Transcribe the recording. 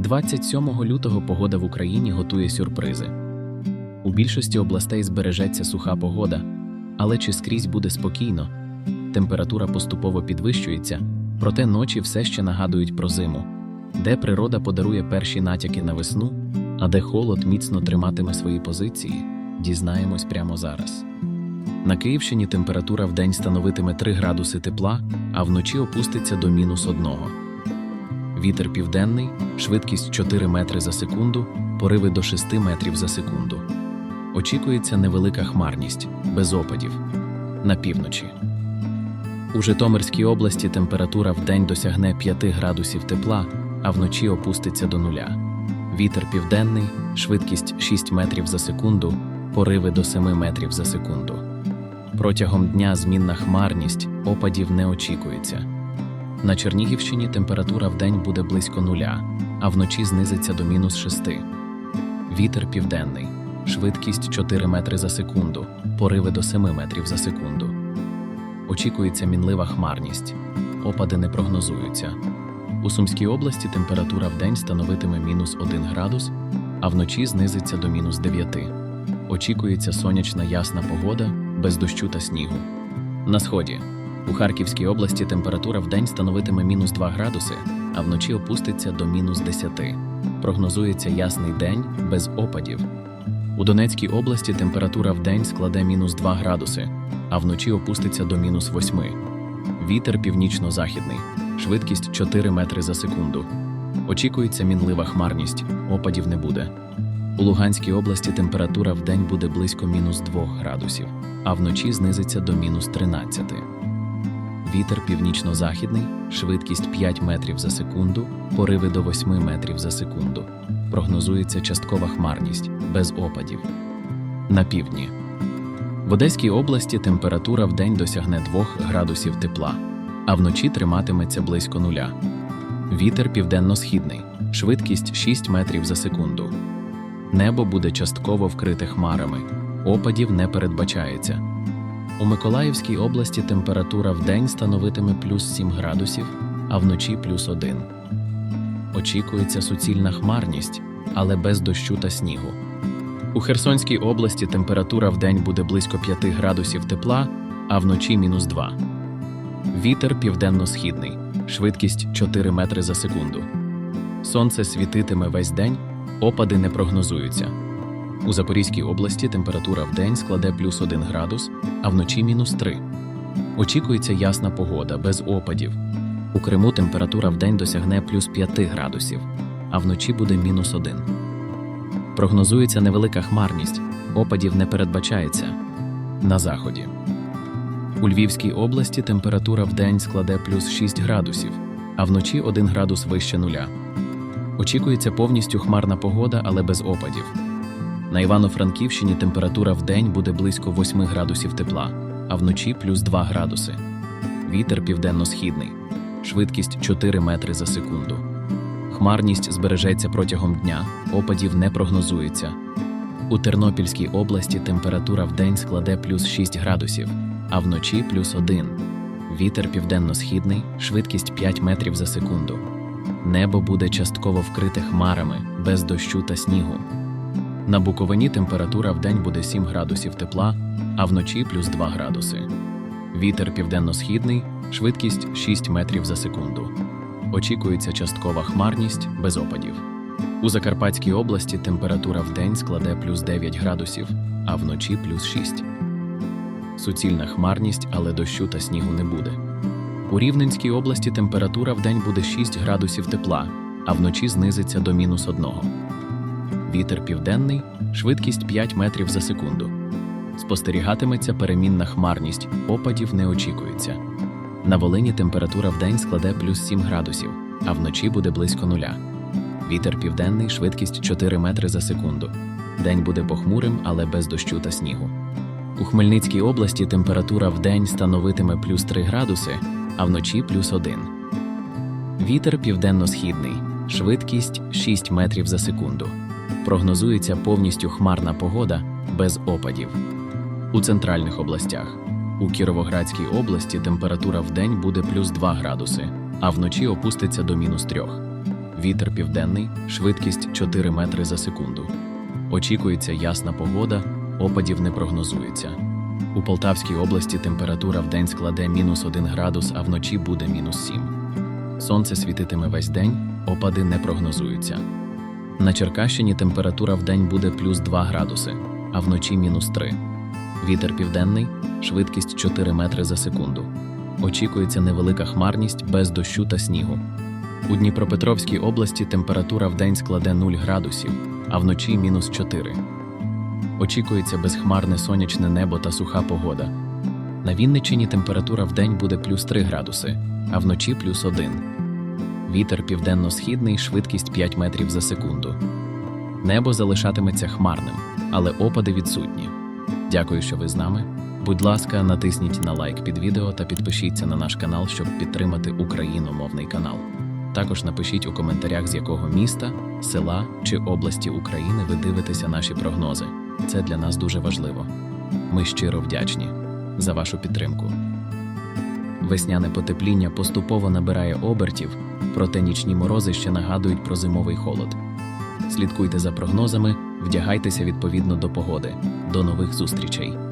27 лютого погода в Україні готує сюрпризи. У більшості областей збережеться суха погода, але чи скрізь буде спокійно? Температура поступово підвищується, проте ночі все ще нагадують про зиму, де природа подарує перші натяки на весну, а де холод міцно триматиме свої позиції, дізнаємось прямо зараз. На Київщині температура вдень становитиме 3 градуси тепла, а вночі опуститься до мінус 1. Вітер південний, швидкість 4 метри за секунду, пориви до 6 метрів за секунду. Очікується невелика хмарність, без опадів. На півночі. У Житомирській області температура вдень досягне 5 градусів тепла, а вночі опуститься до нуля. Вітер південний, швидкість 6 метрів за секунду, пориви до 7 метрів за секунду. Протягом дня змінна хмарність, опадів не очікується. На Чернігівщині температура вдень буде близько нуля, а вночі знизиться до мінус 6. Вітер південний, швидкість 4 метри за секунду, пориви до 7 метрів за секунду. Очікується мінлива хмарність, опади не прогнозуються. У Сумській області температура вдень становитиме мінус 1 градус, а вночі знизиться до мінус 9. Очікується сонячна ясна погода без дощу та снігу. На сході у Харківській області температура вдень становитиме мінус 2 градуси, а вночі опуститься до мінус 10. Прогнозується ясний день без опадів. У Донецькій області температура вдень складе мінус 2 градуси, а вночі опуститься до мінус 8. Вітер північно-західний, швидкість 4 метри за секунду. Очікується мінлива хмарність, опадів не буде. У Луганській області температура вдень буде близько мінус 2 градусів, а вночі знизиться до мінус 13. Вітер північно-західний, швидкість 5 метрів за секунду, пориви до 8 метрів за секунду. Прогнозується часткова хмарність, без опадів. На півдні. В Одеській області температура вдень досягне 2 градусів тепла, а вночі триматиметься близько нуля. Вітер південно-східний, швидкість 6 метрів за секунду. Небо буде частково вкрите хмарами, опадів не передбачається. У Миколаївській області температура вдень становитиме плюс 7 градусів, а вночі плюс 1. Очікується суцільна хмарність, але без дощу та снігу. У Херсонській області температура вдень буде близько 5 градусів тепла, а вночі мінус 2. Вітер південно-східний, швидкість 4 метри за секунду. Сонце світитиме весь день, опади не прогнозуються. У Запорізькій області температура вдень складе плюс 1 градус, а вночі мінус 3. Очікується ясна погода без опадів. У Криму температура вдень досягне плюс 5 градусів, а вночі буде мінус 1. Прогнозується невелика хмарність, опадів не передбачається. На заході. У Львівській області температура вдень складе плюс 6 градусів, а вночі 1 градус вище нуля. Очікується повністю хмарна погода, але без опадів. На Івано-Франківщині температура вдень буде близько 8 градусів тепла, а вночі плюс 2 градуси. Вітер південно-східний, швидкість 4 метри за секунду. Хмарність збережеться протягом дня, опадів не прогнозується. У Тернопільській області температура вдень складе плюс 6 градусів, а вночі плюс 1. Вітер південно-східний, швидкість 5 метрів за секунду. Небо буде частково вкрите хмарами, без дощу та снігу. На Буковині температура вдень буде 7 градусів тепла, а вночі плюс 2 градуси. Вітер південно-східний, швидкість 6 метрів за секунду. Очікується часткова хмарність без опадів. У Закарпатській області температура вдень складе плюс 9 градусів, а вночі плюс 6. Суцільна хмарність, але дощу та снігу не буде. У Рівненській області температура вдень буде 6 градусів тепла, а вночі знизиться до мінус 1. Вітер південний, швидкість 5 метрів за секунду. Спостерігатиметься перемінна хмарність, опадів не очікується. На Волині температура вдень складе плюс 7 градусів, а вночі буде близько нуля. Вітер південний, швидкість 4 метри за секунду. День буде похмурим, але без дощу та снігу. У Хмельницькій області температура вдень становитиме плюс 3 градуси, а вночі плюс 1. Вітер південно-східний, швидкість 6 метрів за секунду. Прогнозується повністю хмарна погода без опадів. У центральних областях. У Кіровоградській області температура вдень буде плюс 2 градуси, а вночі опуститься до мінус 3. Вітер південний, швидкість 4 метри за секунду. Очікується ясна погода, опадів не прогнозується. У Полтавській області температура вдень складе мінус 1 градус, а вночі буде мінус 7. Сонце світитиме весь день, опади не прогнозуються. На Черкащині температура вдень буде плюс 2 градуси, а вночі мінус 3. Вітер південний, швидкість 4 метри за секунду. Очікується невелика хмарність без дощу та снігу. У Дніпропетровській області температура вдень складе 0 градусів, а вночі мінус 4. Очікується безхмарне сонячне небо та суха погода. На Вінниччині температура вдень буде плюс 3 градуси, а вночі плюс 1. Вітер південно-східний, швидкість 5 метрів за секунду. Небо залишатиметься хмарним, але опади відсутні. Дякую, що ви з нами. Будь ласка, натисніть на лайк під відео та підпишіться на наш канал, щоб підтримати україномовний канал. Також напишіть у коментарях, з якого міста, села чи області України ви дивитеся наші прогнози. Це для нас дуже важливо. Ми щиро вдячні за вашу підтримку. Весняне потепління поступово набирає обертів, проте нічні морози ще нагадують про зимовий холод. Слідкуйте за прогнозами, вдягайтеся відповідно до погоди. До нових зустрічей!